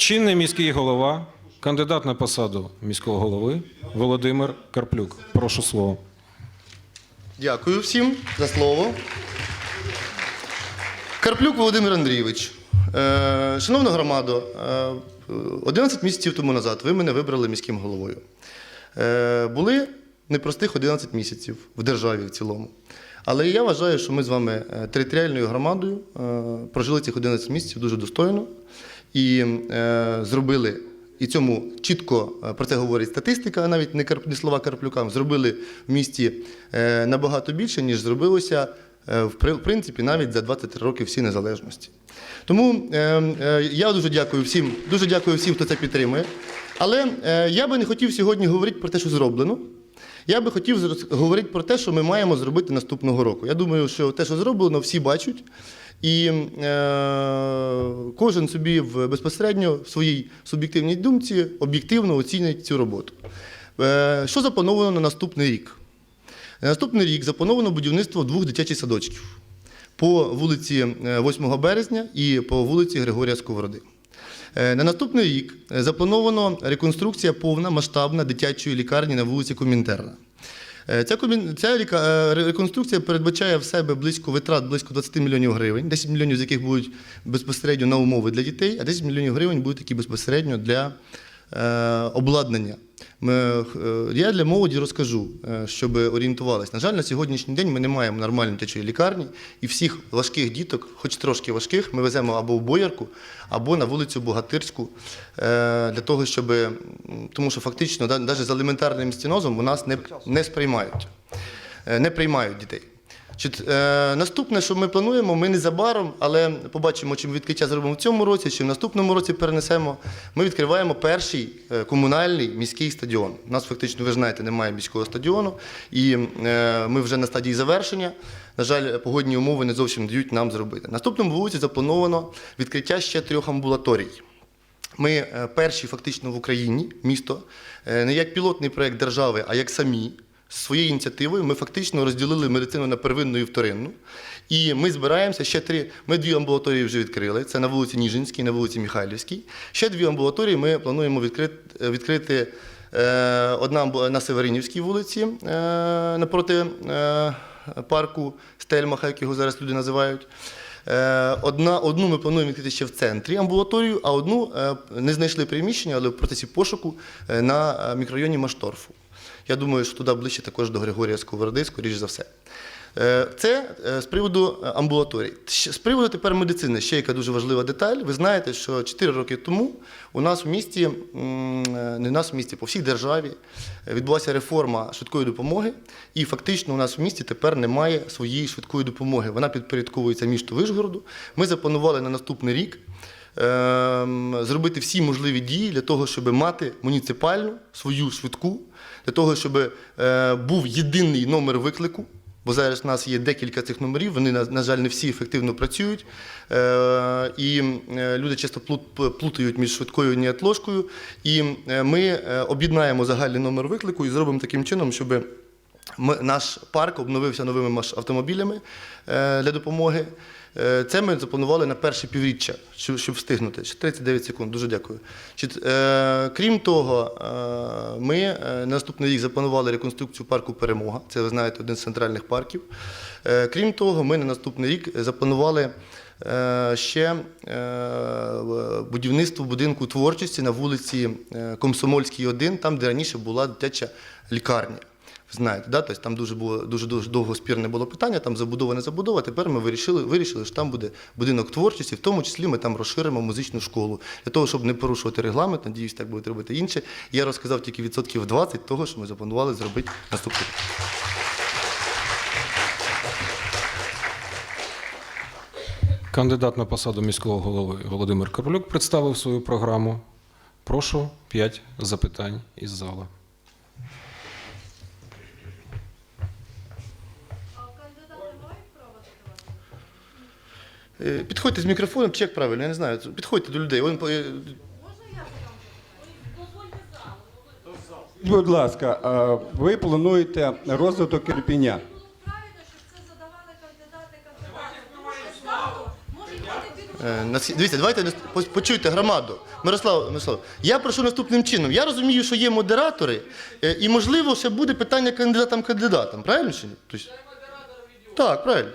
чинний міський голова, кандидат на посаду міського голови Володимир Карплюк. Прошу слово. Дякую всім за слово. Карплюк Володимир Андрійович. Е, Шановна громадо, е, 11 місяців тому назад ви мене вибрали міським головою. Е, Були непростих 11 місяців в державі в цілому. Але я вважаю, що ми з вами е, територіальною громадою е, прожили цих 11 місяців дуже достойно і е, зробили, і цьому чітко е, про це говорить статистика, навіть не, не слова Карплюка, зробили в місті е, набагато більше, ніж зробилося в принципі навіть за 23 роки всі незалежності. Тому я дуже дякую всім, дуже дякую всім, хто це підтримує. Але я би не хотів сьогодні говорити про те, що зроблено. Я би хотів говорити про те, що ми маємо зробити наступного року. Я думаю, що те, що зроблено, всі бачать. І е, кожен собі в, безпосередньо в своїй суб'єктивній думці об'єктивно оцінить цю роботу. Е, що заплановано на наступний рік? На наступний рік заплановано будівництво двох дитячих садочків по вулиці е, 8 березня і по вулиці Григорія Сковороди. Е, На наступний рік е, заплановано реконструкція повна масштабна дитячої лікарні на вулиці Комінтерна. Е, Ця, ця е, ре- реконструкція передбачає в себе близько витрат близько 20 мільйонів гривень, 10 мільйонів з яких будуть безпосередньо на умови для дітей, а 10 мільйонів гривень будуть такі безпосередньо для е, обладнання. Е, я для молоді розкажу, е, щоб орієнтувалися. На жаль, на сьогоднішній день ми не маємо нормальної дитячої лікарні, і всіх важких діток, хоч трошки важких, ми веземо або в Боярку, або на вулицю Богатирську, е, для того, щоб, тому що фактично, навіть з елементарним стінозом у нас не, не сприймають, не приймають дітей. Значить, е, наступне, що ми плануємо, ми незабаром, але побачимо, чи ми відкриття зробимо в цьому році, чи в наступному році перенесемо. Ми відкриваємо перший е, комунальний міський стадіон. У нас фактично, ви ж знаєте, немає міського стадіону, і е, ми вже на стадії завершення. На жаль, погодні умови не зовсім дають нам зробити. Наступному вулиці заплановано відкриття ще трьох амбулаторій. Ми е, перші фактично в Україні місто, е, не як пілотний проєкт держави, а як самі. Своєю ініціативою ми фактично розділили медицину на первинну і вторинну. І ми збираємося ще три. Ми дві амбулаторії вже відкрили. Це на вулиці Ніжинській, на вулиці Михайлівській. Ще дві амбулаторії ми плануємо відкрити, відкрити е, одна на Северинівській вулиці е, напроти е, парку Стельмаха, як його зараз люди називають. Одна, одну ми плануємо відкрити ще в центрі амбулаторію, а одну не знайшли приміщення, але в процесі пошуку на мікрорайоні Машторфу. Я думаю, що туди ближче також до Григорія Сковороди, скоріш за все. Е, Це е, з приводу е, амбулаторій. З приводу тепер медицини, ще яка дуже важлива деталь. Ви знаєте, що 4 роки тому у нас в місті, не в нас в місті, по всій державі відбулася реформа швидкої допомоги, і фактично у нас в місті тепер немає своєї швидкої допомоги. Вона підпорядковується місту Вишгороду. Ми запланували на наступний рік ем, зробити всі можливі дії для того, щоб мати муніципальну свою швидку, для того, щоб е, був єдиний номер виклику. Бо зараз в нас є декілька цих номерів, вони, на, на жаль, не всі ефективно працюють. Е, і е, люди часто плут- плутають між швидкою і неотложкою. І ми об'єднаємо загальний номер виклику і зробимо таким чином, щоб наш парк обновився новими автомобілями для допомоги. Е, Це ми запланували на перше півріччя, щоб, встигнути. 39 секунд. Дуже дякую. Е, крім того, е, ми на наступний рік запланували реконструкцію парку Перемога. Це ви знаєте, один з центральних парків. Крім того, ми на наступний рік запланували. Ще будівництво будинку творчості на вулиці Комсомольській, 1, там, де раніше була дитяча лікарня. Знаєте, да? тобто там дуже було дуже, дуже довго спірне було питання, там забудова, не забудова. Тепер ми вирішили, вирішили, що там буде будинок творчості, в тому числі ми там розширимо музичну школу. Для того, щоб не порушувати регламент, надіюсь, так будуть робити інше. Я розказав тільки відсотків 20 того, що ми запланували зробити наступний. Кандидат на посаду міського голови Володимир Карплюк представив свою програму. Прошу 5 запитань із зала. Підходьте з мікрофоном, чи як правильно, я не знаю. Підходьте до людей. Е, Можна я? Дозвольте залу. Будь ласка, а ви плануєте розвиток Ірпіня. Е, Дивіться, давайте почуйте громаду. Мирослав, Мирослав, я прошу наступним чином. Я розумію, що є модератори, е, і можливо ще буде питання кандидатам-кандидатам. Правильно чи ні? Тобто- Так, правильно.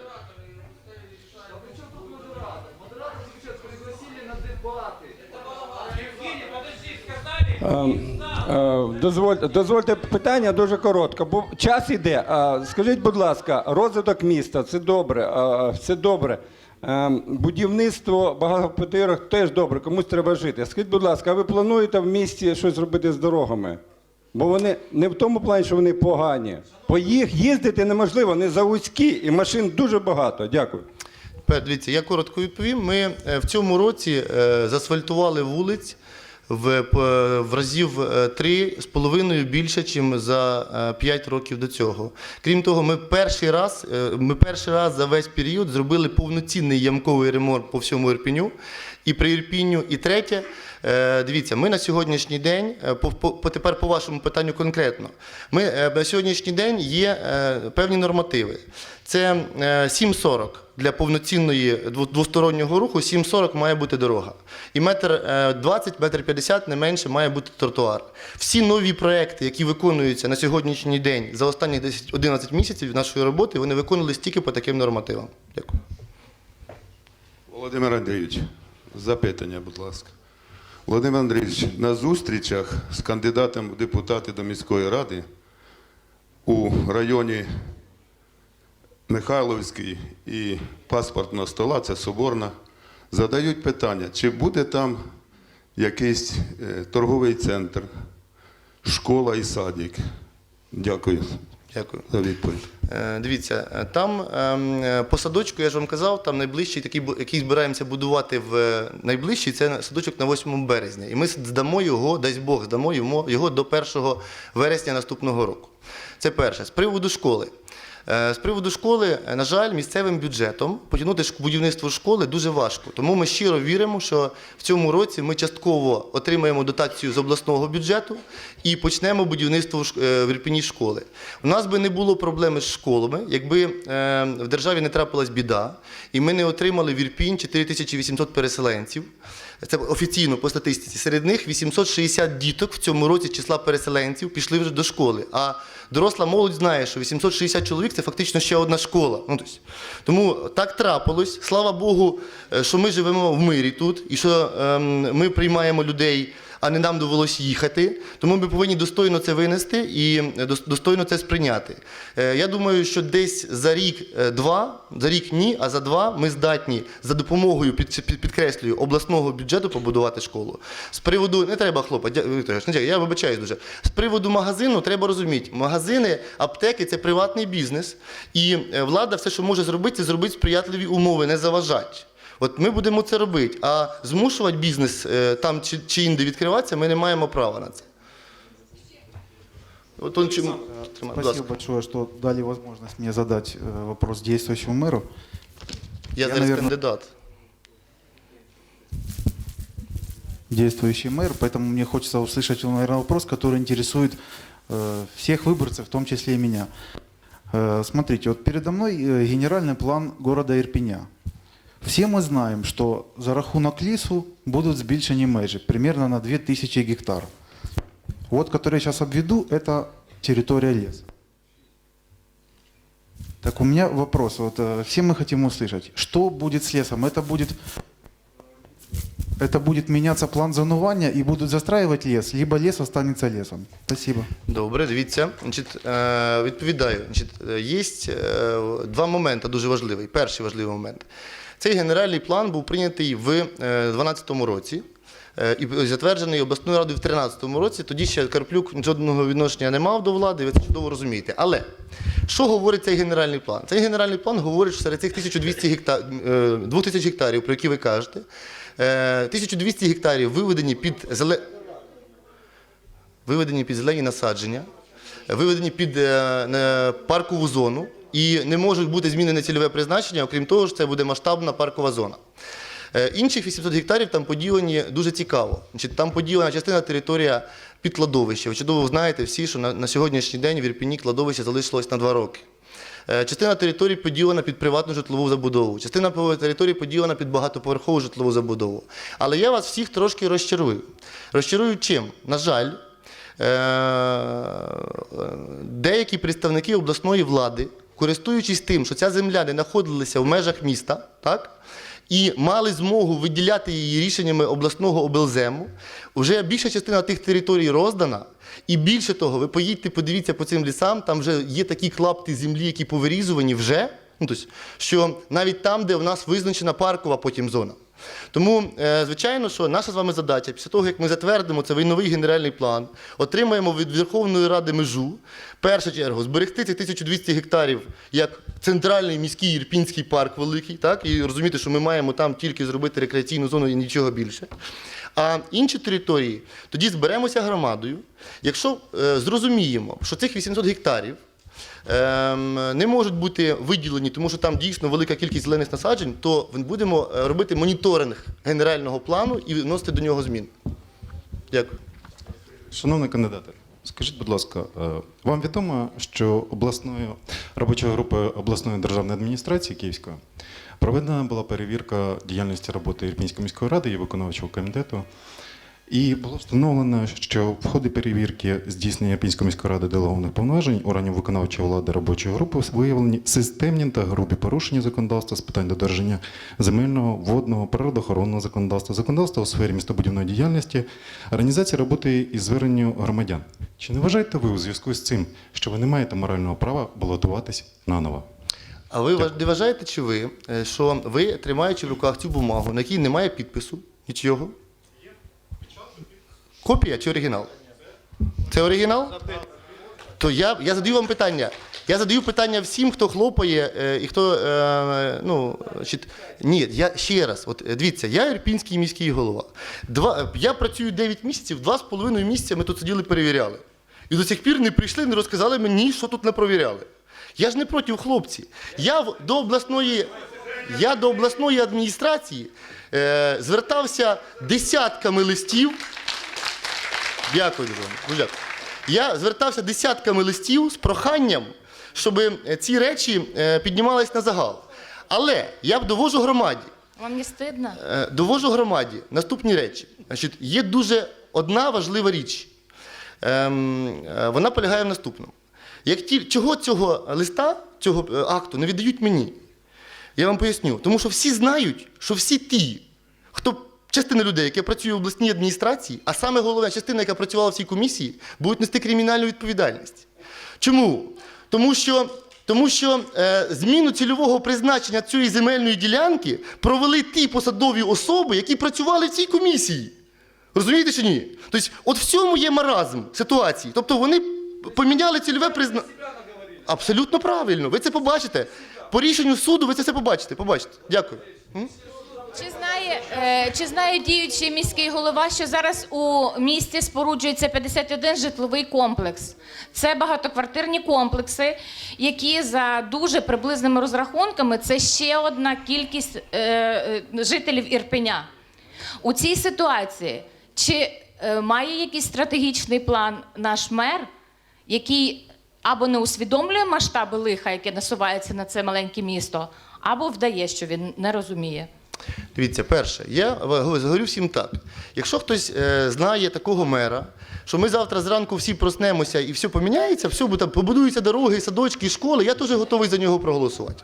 Дозвольте, дозвольте питання дуже коротко, бо час іде. Е, Скажіть, будь ласка, розвиток міста це добре, е, все добре. Е, Будівництво багатоквартирок теж добре, комусь треба жити. Скажіть, будь ласка, а ви плануєте в місті щось зробити з дорогами? Бо вони не в тому плані, що вони погані. По їх їздити неможливо, вони завузькі і машин дуже багато. Дякую. Тепер дивіться, я коротко відповім. Ми е, в цьому році е, засфальтували вулиць в, в разів е, три з половиною більше, ніж за 5 років до цього. Крім того, ми перший раз, е, ми перший раз за весь період зробили повноцінний ямковий ремонт по всьому Ірпіню. І при Ірпіню, і третє. Е, Дивіться, ми на сьогоднішній день, е, по, по, тепер по вашому питанню конкретно, ми е, на сьогоднішній день є е, певні нормативи. Це е, 7,40 для повноцінної двостороннього руху, 7,40 має бути дорога. І метр е, 20, метр 50 не менше має бути тротуар. Всі нові проекти, які виконуються на сьогоднішній день за останні 10-11 місяців нашої роботи, вони виконувалися тільки по таким нормативам. Дякую. Володимир Андрійович, запитання, будь ласка. Володимир Андрійович, на зустрічах з кандидатом в депутати до міської ради у районі Михайловський і паспортного стола, це Соборна, задають питання, чи буде там якийсь е, торговий центр, школа і садик. Дякую Дякую. за відповідь. Е, Дивіться, е, там ем, по садочку, я ж вам казав, там найближчий, такий, який збираємося будувати в найближчий, це садочок на 8 березня. І ми здамо його, дасть Бог, здамо його до 1 вересня наступного року. Це перше. З приводу школи. Е, З приводу школи, е, на жаль, місцевим бюджетом потягнути будівництво школи дуже важко. Тому ми щиро віримо, що в цьому році ми частково отримаємо дотацію з обласного бюджету і почнемо будівництво в е, Ірпіні школи. У нас би не було проблеми з школами, якби в державі не трапилась біда, і ми не отримали в Ірпінь 4800 переселенців. Це офіційно по статистиці. Серед них 860 діток в цьому році числа переселенців пішли вже до школи. А доросла молодь знає, що 860 чоловік це фактично ще одна школа. Ну, тобто, тому так трапилось. Слава Богу, е, що ми живемо в мирі тут і що ем, ми приймаємо людей. А не нам довелось їхати, тому ми повинні достойно це винести і е, достойно це сприйняти. Е, Я думаю, що десь за рік-два, за рік ні, а за два ми здатні за допомогою під, під- підкреслюю обласного бюджету побудувати школу. З приводу не треба треба, я вибачаюсь дуже. З приводу магазину треба розуміти, магазини, аптеки це приватний бізнес, і е, влада все, що може зробити, це зробити сприятливі умови, не заважати. От ми будемо це робити, а змушувати бізнес е, там чи, чи інде відкриватися, ми не маємо права на це. От он чим... Тримай, будь ласка. Спасибо большое, что дали возможность мне задать э, вопрос действующему мэру. Я Я, зараз наверно- кандидат. Действующий мэр, поэтому мне хочется услышать, наверное, вопрос, который интересует э, всех выборцев, в том числе и меня. Э, смотрите, вот передо мной э, генеральный план города Ирпеня. Все мы знаем, что за рахунок лісу будут збільшені межі, примерно на 2000 гектар. Вот, который я сейчас обведу, это территория леса. Так у меня вопрос. Вот э, все мы хотим услышать, что будет с лесом? Это будет, это будет меняться план зонування и будут застраивать лес, либо лес останется лесом. Спасибо. Добре, дивіться. Значить, е, відповідаю. Значить, е, є е, два моменти дуже важливі. Перший важливий момент. Цей генеральний план був прийнятий в 2012 році. е, І затверджений обласною радою в 2013 році. Тоді ще Карплюк жодного відношення не мав до влади, ви це чудово розумієте. Але що говорить цей генеральний план? Цей генеральний план говорить, що серед цих 1200 гектар, 2000 гектарів, про які ви кажете, е, 1200 гектарів виведені під зеле виведені під зелені насадження, виведені під е, паркову зону і не можуть бути змінене цільове призначення, окрім того, що це буде масштабна паркова зона. Е, Інших 800 гектарів там поділені дуже цікаво. Там поділена частина територія під кладовище. Ви чудово знаєте всі, що на, сьогоднішній день в Ірпіні кладовище залишилось на два роки. Е, Частина території поділена під приватну житлову забудову, частина території поділена під багатоповерхову житлову забудову. Але я вас всіх трошки розчарую. Розчарую чим? На жаль, деякі представники обласної влади, користуючись тим, що ця земля не знаходилася в межах міста, так? І мали змогу виділяти її рішеннями обласного облзему. Вже більша частина тих територій роздана. І більше того, ви поїдьте, подивіться по цим лісам, там вже є такі клапти землі, які повирізувані вже, ну, тобто, що навіть там, де в нас визначена паркова потім зона. Тому, е, звичайно, що наша з вами задача, після того, як ми затвердимо цей новий генеральний план, отримаємо від Верховної Ради межу, в першу чергу, зберегти ці 1200 гектарів як центральний міський Ірпінський парк великий, так, і розуміти, що ми маємо там тільки зробити рекреаційну зону і нічого більше. А інші території тоді зберемося громадою. Якщо е, зрозуміємо, що цих 800 гектарів не можуть бути виділені, тому що там дійсно велика кількість зелених насаджень, то будемо е, робити моніторинг генерального плану і вносити до нього змін. Дякую. Шановний кандидате, скажіть, будь ласка, е, вам відомо, що обласною робочою групою обласної державної адміністрації Київської проведена була перевірка діяльності роботи Ірпінської міської ради і виконавчого комітету. І було встановлено, що в ході перевірки здійснення Ірпінської міської ради делегованих повноважень органів виконавчої влади робочої групи виявлені системні та грубі порушення законодавства з питань додержання земельного, водного, природоохоронного законодавства, законодавства у сфері містобудівної діяльності, організації роботи і зверненню громадян. Чи не вважаєте ви у зв'язку з цим, що ви не маєте морального права балотуватись наново? А ви важ- не вважаєте, чи ви, е, що ви, тримаючи в руках цю бумагу, на якій немає підпису, нічого? Копія чи оригінал? Це оригінал? То я, я задаю вам питання. Я задаю питання всім, хто хлопає е, і хто. Е, ну, чи, ні, я ще раз. От е, дивіться, я Ірпінський міський голова. Два, я працюю 9 місяців, два з половиною місяця ми тут сиділи перевіряли. І до сих пір не прийшли, не розказали мені, що тут не провіряли. Я ж не проти хлопці. Я в- до обласної, я до обласної адміністрації е, звертався десятками листів. Дякую дуже вам. Дуже дякую. Я звертався десятками листів з проханням, щоб е, ці речі е, піднімались на загал. Але я довожу громаді, Вам не стидно? е, довожу громаді наступні речі. Значить, є дуже одна важлива річ. Ем, вона полягає в наступному. Як ті, чого цього листа, цього акту не віддають мені? Я вам поясню. Тому що всі знають, що всі ті, частина людей, яка працює в обласній адміністрації, а саме головна частина, яка працювала в цій комісії, будуть нести кримінальну відповідальність. Чому? Тому що, тому що е, зміну цільового призначення цієї земельної ділянки провели ті посадові особи, які працювали в цій комісії. Розумієте чи ні? Тобто, от в цьому є маразм ситуації. Тобто вони поміняли цільове призначення. Абсолютно правильно. Ви це побачите. По рішенню суду ви це все побачите. Побачите. Дякую. Чи знає, е, чи знає діючий міський голова, що зараз у місті споруджується 51 житловий комплекс? Це багатоквартирні комплекси, які за дуже приблизними розрахунками це ще одна кількість е, е, жителів Ірпеня. У цій ситуації чи має якийсь стратегічний план наш мер, який або не усвідомлює масштаби лиха, яке насувається на це маленьке місто, або вдає, що він не розуміє? Дивіться, перше, я говорю всім так. Якщо хтось е, знає такого мера, що ми завтра зранку всі проснемося і все поміняється, все там, побудуються дороги, садочки, школи, я теж готовий за нього проголосувати.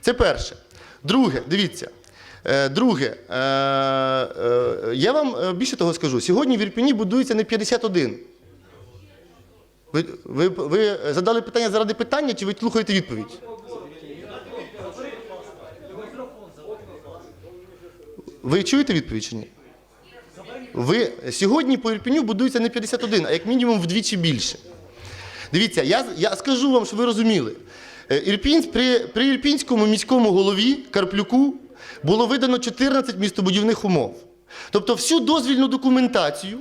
Це перше. Друге, дивіться. Е, Друге, е, я вам більше того скажу. Сьогодні в Ірпіні будується не 51. Ви, ви, ви задали питання заради питання, чи ви слухаєте відповідь? Ви чуєте відповідь чи ні? Ви сьогодні по Ірпіню будується не 51, а як мінімум вдвічі більше. Дивіться, я, я скажу вам, щоб ви розуміли. Е, Ірпінь, при, при Ірпінському міському голові Карплюку було видано 14 містобудівних умов. Тобто всю дозвільну документацію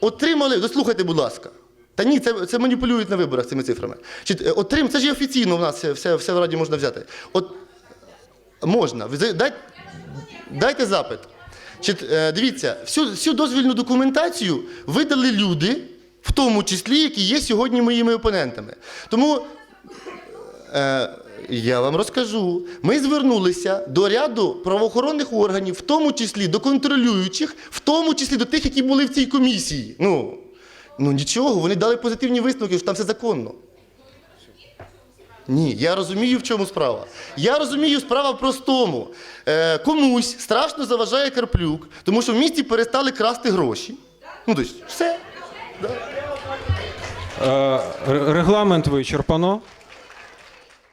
отримали. Дослухайте, будь ласка. Та ні, це, це маніпулюють на виборах цими цифрами. Чи, е, отрим, це ж є офіційно в нас все, все, все в раді можна взяти. От, можна. Ви за- дай- Дайте запит. Е, дивіться, всю, всю дозвільну документацію видали люди, в тому числі, які є сьогодні моїми опонентами. Тому Е, я вам розкажу. Ми звернулися до ряду правоохоронних органів, в тому числі до контролюючих, в тому числі до тих, які були в цій комісії. Ну, ну нічого, вони дали позитивні висновки, що там все законно. Ні, я розумію, в чому справа. Я розумію, справа в простому. Е, комусь страшно заважає Карплюк, тому що в місті перестали красти гроші. Ну, тобто, все. Е, Регламент вичерпано.